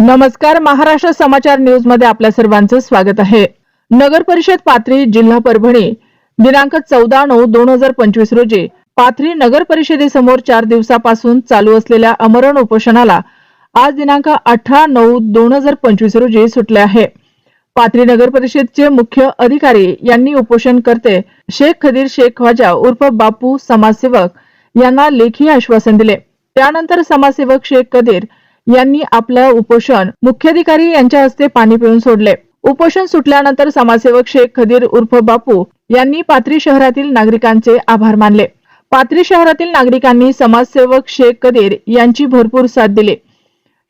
नमस्कार महाराष्ट्र समाचार न्यूजमध्ये आपल्या सर्वांचं स्वागत आहे. नगर परिषद पाथरी जिल्हा परभणी दिनांक चौदा नऊ दोन हजार पंचवीस रोजी पाथरी नगर परिषदेसमोर चार दिवसापासून चालू असलेल्या अमरण उपोषणाला आज दिनांक अठरा नऊ दोन हजार पंचवीस रोजी सुटले आहे. पाथरी नगर परिषदचे मुख्य अधिकारी यांनी उपोषणकर्ते शेख खदीर शेख ख्वाजा उर्फ बापू समाजसेवक यांना लेखी आश्वासन दिले. त्यानंतर समाजसेवक शेख कदीर यांनी आपलं उपोषण मुख्याधिकारी यांच्या हस्ते पाणी पिऊन सोडले. उपोषण सुटल्यानंतर समाजसेवक शेख खदीर उर्फ बापू यांनी पाथरी शहरातील नागरिकांचे आभार मानले. पाथरी शहरातील नागरिकांनी समाजसेवक शेख कदीर यांची भरपूर साथ दिली.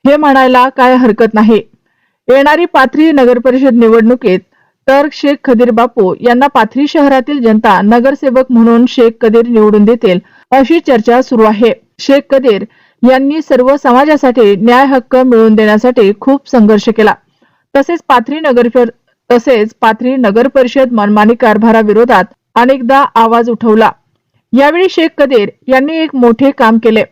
हे म्हणायला काय हरकत नाही. येणारी पाथरी नगर परिषद निवडणुकीत तर शेख खदीर बापू यांना पाथरी शहरातील जनता नगरसेवक म्हणून शेख कदीर निवडून देतील अशी चर्चा सुरू आहे. शेख कदीर यांनी सर्व समाजासाठी न्याय हक्क मिळवून देण्यासाठी खूप संघर्ष केला. तसेच पाथरी नगर तसेच पाथरी नगर परिषद मनमानी कारभाराविरोधात अनेकदा आवाज उठवला. यावेळी शेख कदीर यांनी एक मोठे काम केले.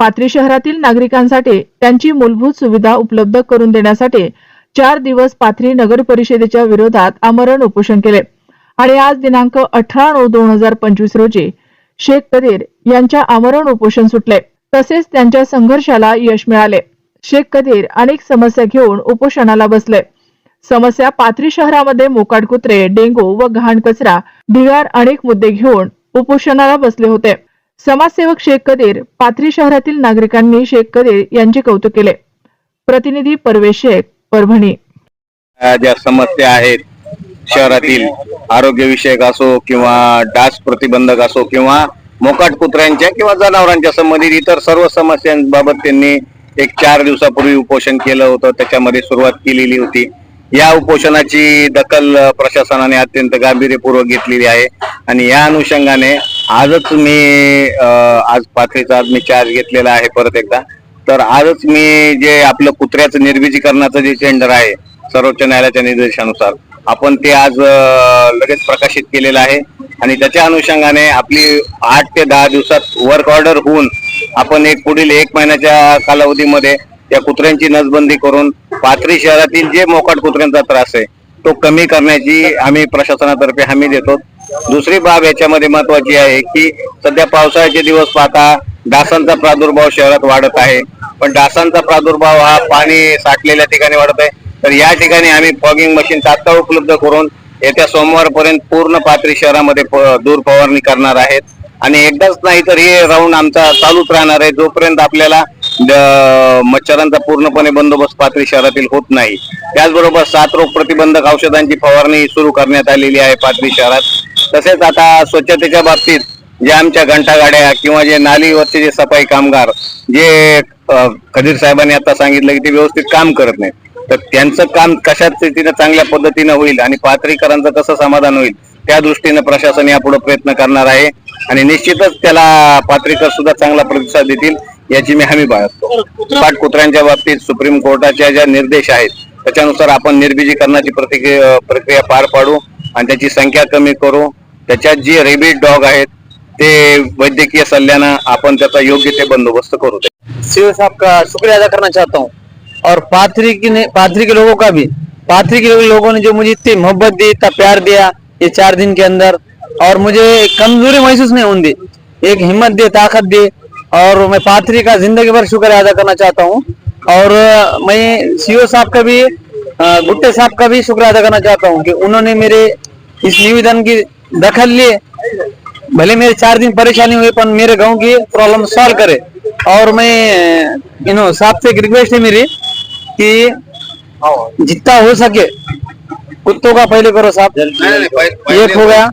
पाथरी शहरातील नागरिकांसाठी त्यांची मूलभूत सुविधा उपलब्ध करून देण्यासाठी चार दिवस पाथरी नगर परिषदेच्या विरोधात आमरण उपोषण केले. आणि आज दिनांक अठरा नऊ दोन हजार पंचवीस रोजी शेख कदीर यांच्या आमरण उपोषण सुटले. तसेच त्यांच्या संघर्षाला यश मिळाले. शेख कदीर अनेक समस्या घेऊन उपोषणाला बसले. समस्या पाथरी शहरामध्ये मोकाट कुत्रे डेंगू व घाण कचरा ढिगार अनेक मुद्दे घेऊन उपोषणाला बसले होते. समाजसेवक शेख कदीर पाथरी शहरातील नागरिकांनी शेख कदीर यांचे कौतुक केले. प्रतिनिधी परवेश शेख परभणी. ज्या समस्या आहेत शहरातील आरोग्यविषयक असो किंवा डास प्रतिबंधक असो किंवा मोकाट कुत्र्यांच्या किंवा जनावरांच्या संबंधित इतर सर्व समस्यांबाबत त्यांनी एक चार दिवसापूर्वी उपोषण केलं होतं. त्याच्यामध्ये सुरुवात केलेली होती. या उपोषणाची दखल प्रशासनाने अत्यंत गांभीर्यपूर्वक घेतलेली आहे. आणि या अनुषंगाने आजच मी आज पाथरीचा आज मी चार्ज घेतलेला आहे परत एकदा. तर आजच मी जे आपलं कुत्र्याचं निर्बीजीकरणाचं जे टेंडर आहे सर्वोच्च न्यायालयाच्या निर्देशानुसार आपण ते आज लगेच प्रकाशित केलेलं आहे. आणि त्याच्या अनुषंगाने आपली आठ ते दहा दिवसात वर्क ऑर्डर होऊन आपण एक पुढील एक महिन्याच्या कालावधीमध्ये त्या कुत्र्यांची नसबंदी करून पाथरी शहरातील जे मोकाट कुत्र्यांचा त्रास आहे तो कमी करण्याची आम्ही प्रशासनातर्फे हमी देतो. दुसरी बाब याच्यामध्ये महत्वाची आहे की सध्या पावसाळ्याचे दिवस पाहता डासांचा प्रादुर्भाव शहरात वाढत आहे. पण डासांचा प्रादुर्भाव हा पाणी साठलेल्या ठिकाणी वाढत आहे. तर या ठिकाणी आम्ही फॉगिंग मशीन तात्काळ उपलब्ध करून येत्या सोमवारपर्यंत पूर्ण पाथरी शहरामध्ये दूर फवारणी करणार आहेत. आणि एकदाच नाही तर हे राऊंड आमचा चालूच राहणार आहे. जोपर्यंत आपल्याला मच्छरांचा पूर्णपणे बंदोबस्त पाथरी शहरातील होत नाही. त्याचबरोबर सात रोग प्रतिबंधक औषधांची फवारणी सुरू करण्यात आलेली आहे पाथरी शहरात. तसेच आता स्वच्छतेच्या बाबतीत जे आमच्या घंटागाड्या किंवा जे नालीवरचे जे सफाई कामगार जे कधीर साहेबांनी आता सांगितलं की ते व्यवस्थित काम करत नाहीत. तर त्यांचं काम कशा तिथं चांगल्या पद्धतीनं होईल आणि पात्रीकरांचं कसं समाधान होईल त्या दृष्टीने प्रशासन यापुढे प्रयत्न करणार आहे. आणि निश्चितच त्याला पात्रीकर सुद्धा चांगला प्रतिसाद देतील याची मी हमी बाळगतो. पाठ कुत्र्यांच्या बाबतीत सुप्रीम कोर्टाच्या ज्या निर्देश आहेत त्याच्यानुसार आपण निर्बीजीकरणाची प्रतिक्रिया प्रक्रिया पार पाडू आणि त्याची संख्या कमी करू. त्याच्यात जे रेबीड डॉग आहेत ते वैद्यकीय सल्ल्यानं आपण त्याचा योग्य ते बंदोबस्त करू. सीओ साहब का शुक्रिया अदा करना चाहता हूँ. और पाथरी की ने पाथरी के लोगों का भी। पाथरी के लोगों ने जो मुझे इतनी मोहब्बत दी, इतना प्यार दिया ये चार दिन के अंदर, और मुझे कमज़ोरी महसूस नहीं होने दी, एक हिम्मत दी, ताकत दी, और मैं पाथरी का ज़िंदगी भर शुक्रिया अदा करना चाहता हूँ। और मैं सीओ साहब का भी गुट्टे साहब का भी शुक्रिया अदा करना चाहता हूँ कि उन्होंने मेरे इस निवेदन की दखल लिए। भले मेरे चार दिन परेशानी हुई, पर मेरे गाँव की प्रॉब्लम सॉल्व करे। और मैं यू नो साहब से एक रिक्वेस्ट है मेरी कि जितना हो सके कुत्तों का पहले करो साहब। एक हो गया।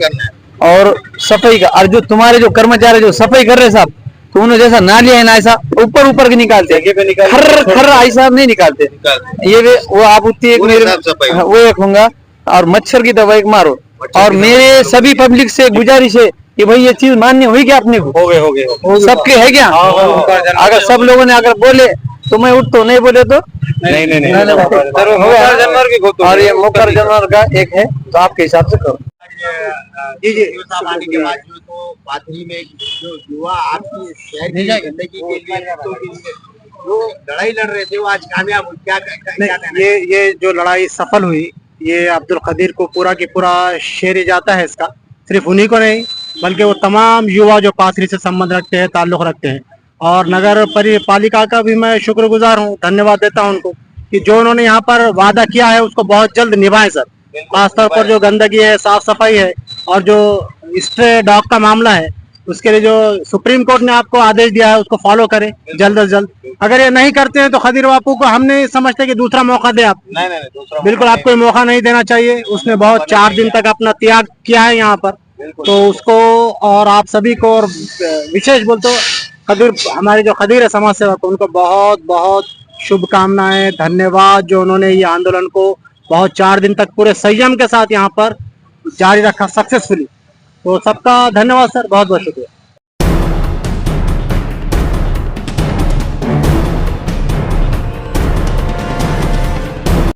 और सफ़ाई का और जो तुम्हारे जो कर्मचारी जो सफ़ाई कर रहे साहब तो उन्हें जैसा लिया है ना ऐसा ऊपर ऊपर के निकालते खर खर ऐसा नहीं निकालते। ये वो आप उतनी एक मेरे। हाँ, वो एक होगा और मच्छर की दवाई एक मारो। और मेरे सभी पब्लिक से गुजारिश है कि भाई ये चीज़ मान्य हुई क्या अपने को? हो गए हो गए। सबके है क्या? अगर सब लोगों ने अगर बोले तो मैं उठ तो नहीं बोले तो? नहीं नहीं नहीं, जानवर के गोतों और ये मोकर जानवर का एक है तो आपके हिसाब से करो। जी जी। के बाद जो तो पाथरी में जो युवा आपकी शहर की गंदगी के लिए जो लड़ाई लड़ रहे थे वो आज कामयाब क्या क्या, क्या क्या ये ये जो लड़ाई सफल हुई ये अब्दुल कदीर को पूरा की पूरा शेर जाता है इसका। सिर्फ़ उन्हीं को नहीं बल्कि वो तमाम युवा जो पाथरी से संबंध रखते हैं ताल्लुक रखते हैं। और नगर परिपालिका का भी मैं शुक्रगुजार हूँ धन्यवाद देता हूँ उनको कि जो उन्होंने यहाँ पर वादा किया है उसको बहुत जल्द निभाएँ सर। खासतौर पर जो गंदगी है साफ़ सफ़ाई है और जो स्ट्रे डॉग का मामला है उसके लिए जो सुप्रीम कोर्ट ने आपको आदेश दिया है उसको फॉलो करें जल्द अज जल्द। अगर ये नहीं करते हैं तो खदीर बापू को हम नहीं समझते कि दूसरा मौका दे आप। नाही नाही दुसरा बिल्कुल आपको ये मौका नहीं देना चाहिए। उसने बहुत चार दिन तक अपना त्याग किया है यहाँ पर। तो उसको और आप सभी को और विशेष बोलते खदीर, हमारे जो खदीर है समाज सेवक उनको बहुत बहुत शुभकामनाएँ, धन्यवाद जो उन्होंने ये आंदोलन को बहुत चार दिन तक पूरे संयम के साथ यहाँ पर जारी रखा सक्सेसफुली तो सबका धन्यवाद, सर। बहुत बहुत शुक्रिया।